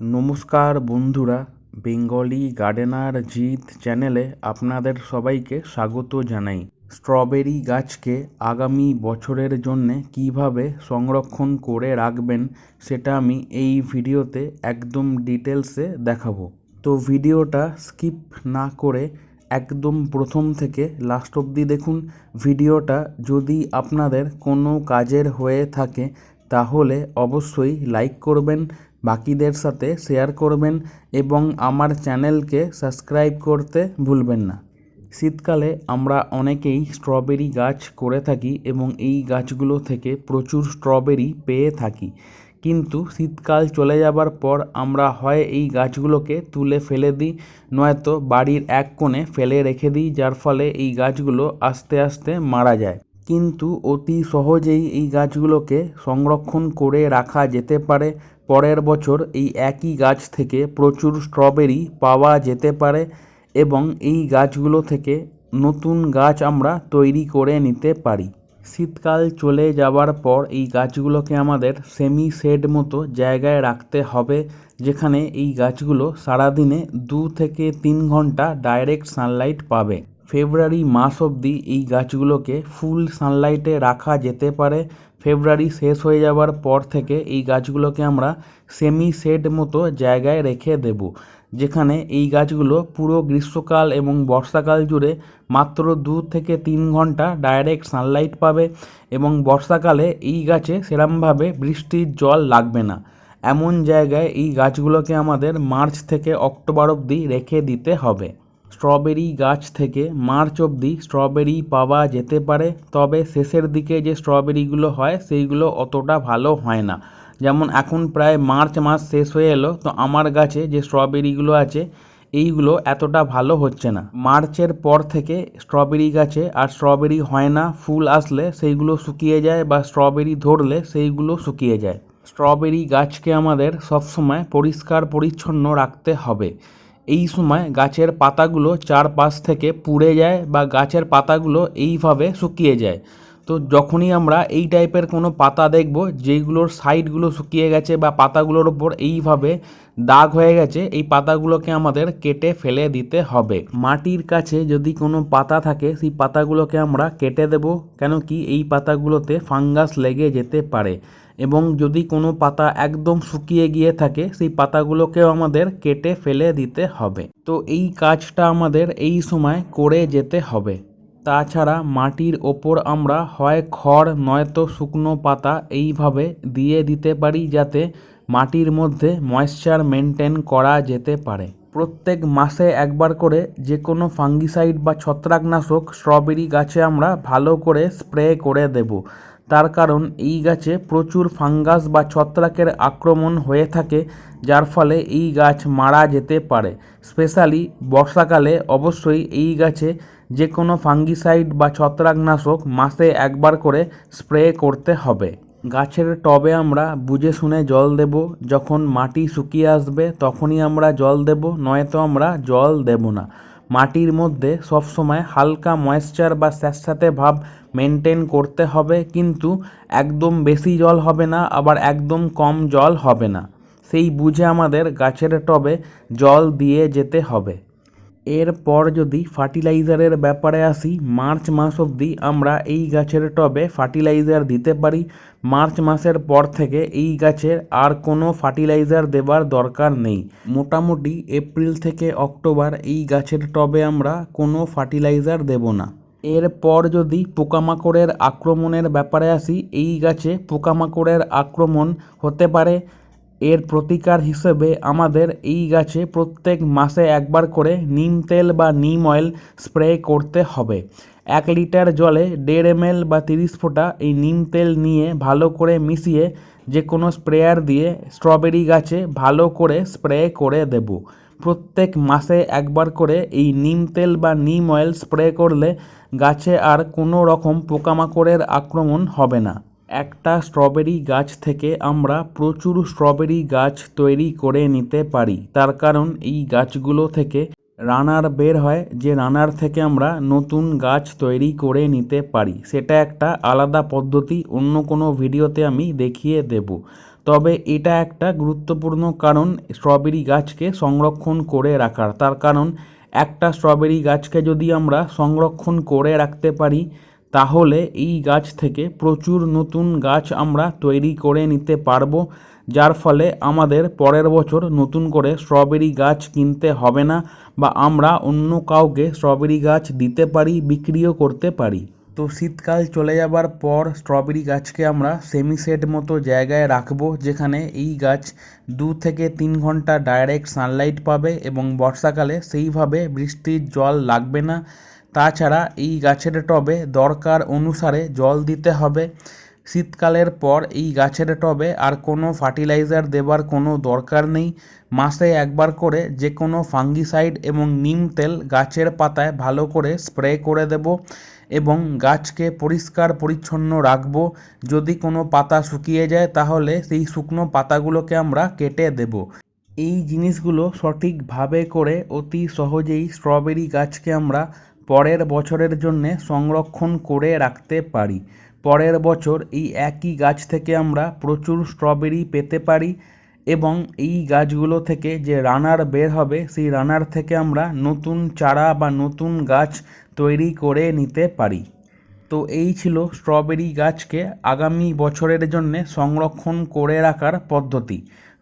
নমস্কার বন্ধুরা, Bengali gardener Jeet চ্যানেলে আপনাদের সবাইকে স্বাগত জানাই। স্ট্রবেরি গাছকে আগামী বছরের জন্যে কীভাবে সংরক্ষণ করে রাখবেন সেটা আমি এই ভিডিওতে একদম ডিটেলসে দেখাবো। তো ভিডিওটা স্কিপ না করে একদম প্রথম থেকে লাস্ট অবধি দেখুন। ভিডিওটা যদি আপনাদের কোনো কাজের হয়ে থাকে, তাহলে অবশ্যই লাইক করবেন বাকিদের সাথে শেয়ার করবেন এবং আমার চ্যানেলকে সাবস্ক্রাইব করতে ভুলবেন না। শীতকালে আমরা অনেকেই স্ট্রবেরি গাছ করে থাকি এবং এই গাছগুলো থেকে প্রচুর স্ট্রবেরি পেয়ে থাকি। কিন্তু শীতকাল চলে যাবার পর আমরা হয় এই গাছগুলোকে তুলে ফেলে দিই, নয়তো বাড়ির এক কোণে ফেলে রেখে দিই, যার ফলে এই গাছগুলো আস্তে আস্তে মারা যায়। কিন্তু অতি সহজেই এই গাছগুলোকে সংরক্ষণ করে রাখা যেতে পারে পরের বছর এই একই গাছ থেকে প্রচুর স্ট্রবেরি পাওয়া যেতে পারে এবং এই গাছগুলো থেকে নতুন গাছ আমরা তৈরি করে নিতে পারি। শীতকাল চলে যাওয়ার পর এই গাছগুলোকে আমাদের সেমি শেড মতো জায়গায় রাখতে হবে, যেখানে এই গাছগুলো সারাদিনে দু থেকে তিন ঘণ্টা ডাইরেক্ট সানলাইট পাবে। ফেব্রুয়ারি মাস অবধি এই গাছগুলোকে ফুল সানলাইটে রাখা যেতে পারে। ফেব্রুয়ারি শেষ হয়ে যাওয়ার পর থেকে এই গাছগুলোকে আমরা সেমি শেড মতো জায়গায় রেখে দেব, যেখানে এই গাছগুলো পুরো গ্রীষ্মকাল এবং বর্ষাকাল জুড়ে মাত্র দু থেকে তিন ঘণ্টা ডাইরেক্ট সানলাইট পাবে এবং বর্ষাকালে এই গাছে সেরমভাবে বৃষ্টির জল লাগবে না। এমন জায়গায় এই গাছগুলোকে আমাদের মার্চ থেকে অক্টোবর অবধি রেখে দিতে হবে। স্ট্রবেরি গাছ থেকে মার্চ অবধি স্ট্রবেরি পাওয়া যেতে পারে, তবে শেষের দিকে যে স্ট্রবেরিগুলো হয় সেইগুলো অতটা ভালো হয় না। যেমন এখন প্রায় মার্চ মাস শেষ হয়ে এলো, তো আমার গাছে যে স্ট্রবেরিগুলো আছে, এইগুলো এতটা ভালো হচ্ছে না। মার্চের পর থেকে স্ট্রবেরি গাছে আর স্ট্রবেরি হয় না, ফুল আসলে সেইগুলো শুকিয়ে যায় বা স্ট্রবেরি ধরলে সেইগুলো শুকিয়ে যায়। স্ট্রবেরি গাছকে আমাদের সবসময় পরিষ্কার পরিচ্ছন্ন রাখতে হবে। এই সময় গাছের পাতাগুলো চারপাশ থেকে পুড়ে যায় বা গাছের পাতাগুলো এইভাবে শুকিয়ে যায়। তো যখনই আমরা এই টাইপের কোনো পাতা দেখব যেইগুলোর সাইডগুলো শুকিয়ে গেছে বা পাতাগুলোর ওপর এইভাবে দাগ হয়ে গেছে, এই পাতাগুলোকে আমাদের কেটে ফেলে দিতে হবে। মাটির কাছে যদি কোনো পাতা থাকে, সেই পাতাগুলোকে আমরা কেটে দেব। কেন কি এই পাতাগুলোতে ফাঙ্গাস লেগে যেতে পারে। এবং যদি কোনো পাতা একদম শুকিয়ে গিয়ে থাকে, সেই পাতাগুলোকেও আমাদের কেটে ফেলে দিতে হবে। তো এই কাজটা আমাদের এই সময় করে যেতে হবে। তাছাড়া মাটির ওপর আমরা হয় খড়, নয়তো শুকনো পাতা এইভাবে দিয়ে দিতে পারি যাতে মাটির মধ্যে ময়েশ্চার মেনটেন করা যেতে পারে। প্রত্যেক মাসে একবার করে যে কোনো ফাঙ্গিসাইড বা ছত্রাকনাশক স্ট্রবেরি গাছে আমরা ভালো করে স্প্রে করে দেব। তার কারণ এই গাছে প্রচুর ফাঙ্গাস বা ছত্রাকের আক্রমণ হয়ে থাকে, যার ফলে এই গাছ মারা যেতে পারে। স্পেশালি বর্ষাকালে অবশ্যই এই গাছে যে কোনো ফাঙ্গিসাইড বা ছত্রাকনাশক মাসে একবার করে স্প্রে করতে হবে। গাছের টবে আমরা বুঝে শুনে জল দেব, যখন মাটি শুকিয়ে আসবে তখনই আমরা জল দেব, নয়তো আমরা জল দেব না। মাটির মধ্যে সবসময় হালকা ময়েশ্চার বা স্যাঁতস্যাঁতে ভাব মেনটেন করতে হবে, কিন্তু একদম বেশি জল হবে না, আবার একদম কম জল হবে না। সেই বুঝে আমাদের গাছের টবে জল দিয়ে যেতে হবে। এরপর যদি ফার্টিলাইজারের ব্যাপারে আসি, মার্চ মাস অবধি আমরা এই গাছের টবে ফার্টিলাইজার দিতে পারি। মার্চ মাসের পর থেকে এই গাছের আর কোনো ফার্টিলাইজার দেবার দরকার নেই। মোটামুটি এপ্রিল থেকে অক্টোবর এই গাছের টবে আমরা কোনো ফার্টিলাইজার দেব না। এরপর যদি পোকামাকড়ের আক্রমণের ব্যাপারে আসি, এই গাছে পোকামাকড়ের আক্রমণ হতে পারে। এর প্রতিকার হিসেবে আমাদের এই গাছে প্রত্যেক মাসে একবার করে নিম তেল বা নিম অয়েল স্প্রে করতে হবে। এক লিটার জলে দেড় এমএল বা তিরিশ ফোঁটা এই নিম তেল নিয়ে ভালো করে মিশিয়ে যে কোনো স্প্রেয়ার দিয়ে স্ট্রবেরি গাছে ভালো করে স্প্রে করে দেব। প্রত্যেক মাসে একবার করে এই নিম তেল বা নিম অয়েল স্প্রে করলে গাছে আর কোনো রকম পোকামাকড়ের আক্রমণ হবে না। একটা স্ট্রবেরি গাছ থেকে আমরা প্রচুর স্ট্রবেরি গাছ তৈরি করে নিতে পারি। তার কারণ এই গাছগুলো থেকে রানার বের হয়, যে রানার থেকে আমরা নতুন গাছ তৈরি করে নিতে পারি। সেটা একটা আলাদা পদ্ধতি, অন্য কোনো ভিডিওতে আমি দেখিয়ে দেব। তবে এটা একটা গুরুত্বপূর্ণ কারণ, স্ট্রবেরি গাছকে সংরক্ষণ করে রাখার। তার কারণ, একটা স্ট্রবেরি গাছকে যদি আমরা সংরক্ষণ করে রাখতে পারি তাহলে এই গাছ থেকে প্রচুর নতুন গাছ আমরা তৈরি করে নিতে পারব, যার ফলে আমাদের পরের বছর নতুন করে স্ট্রবেরি গাছ কিনতে হবে না বা আমরা অন্য কাউকে স্ট্রবেরি গাছ দিতে পারি, বিক্রিও করতে পারি। তো শীতকাল চলে যাবার পর স্ট্রবেরি গাছকে আমরা সেমি সেট মতো জায়গায় রাখব, যেখানে এই গাছ দু থেকে তিন ঘণ্টা ডাইরেক্ট সানলাইট পাবে এবং বর্ষাকালে সেইভাবে বৃষ্টির জল লাগবে না। তাছাড়া এই গাছের টবে দরকার অনুসারে জল দিতে হবে। শীতকালের পর এই গাছের টবে আর কোনো ফার্টিলাইজার দেবার কোনো দরকার নেই। মাসে একবার করে যে কোনো ফাঙ্গিসাইড এবং নিম তেল গাছের পাতায় ভালো করে স্প্রে করে দেব এবং গাছকে পরিষ্কার পরিচ্ছন্ন রাখব। যদি কোনো পাতা শুকিয়ে যায় তাহলে সেই শুকনো পাতাগুলোকে আমরা কেটে দেব। এই জিনিসগুলো সঠিকভাবে করে অতি সহজেই স্ট্রবেরি গাছকে আমরা পরের বছরের জন্যে সংরক্ষণ করে রাখতে পারি। পরের বছর এই একই গাছ থেকে আমরা প্রচুর স্ট্রবেরি পেতে পারি এবং এই গাছগুলো থেকে যে রানার বের হবে, সেই রানার থেকে আমরা নতুন চারা বা নতুন গাছ তৈরি করে নিতে পারি। তো এই ছিল স্ট্রবেরি গাছকে আগামী বছরের জন্যে সংরক্ষণ করে রাখার পদ্ধতি।